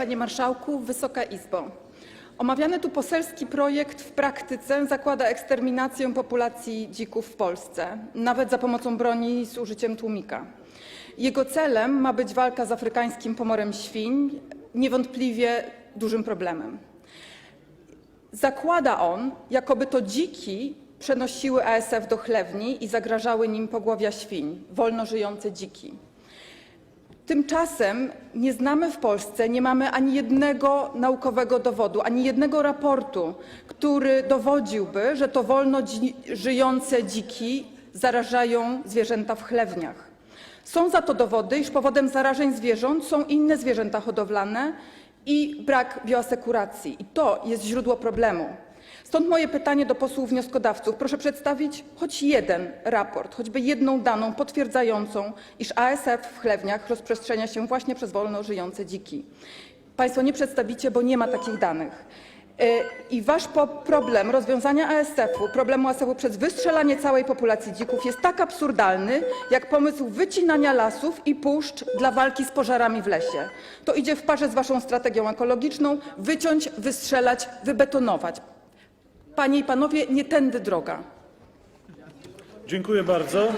Panie Marszałku, Wysoka Izbo! Omawiany tu poselski projekt w praktyce zakłada eksterminację populacji dzików w Polsce, nawet za pomocą broni z użyciem tłumika. Jego celem ma być walka z afrykańskim pomorem świń, niewątpliwie dużym problemem. Zakłada on, jakoby to dziki przenosiły ASF do chlewni i zagrażały nim pogłowia świń, wolno żyjące dziki. Tymczasem nie znamy w Polsce, nie mamy ani jednego naukowego dowodu, ani jednego raportu, który dowodziłby, że to wolno żyjące dziki zarażają zwierzęta w chlewniach. Są za to dowody, iż powodem zarażeń zwierząt są inne zwierzęta hodowlane i brak bioasekuracji. I to jest źródło problemu. Stąd moje pytanie do posłów wnioskodawców. Proszę przedstawić choć jeden raport, choćby jedną daną potwierdzającą, iż ASF w chlewniach rozprzestrzenia się właśnie przez wolno żyjące dziki. Państwo nie przedstawicie, bo nie ma takich danych. Yy, I wasz problem rozwiązania ASF-u, problemu ASF-u przez wystrzelanie całej populacji dzików jest tak absurdalny, jak pomysł wycinania lasów i puszcz dla walki z pożarami w lesie. To idzie w parze z waszą strategią ekologiczną wyciąć, wystrzelać, wybetonować. Panie i panowie, nie tędy droga. Dziękuję bardzo.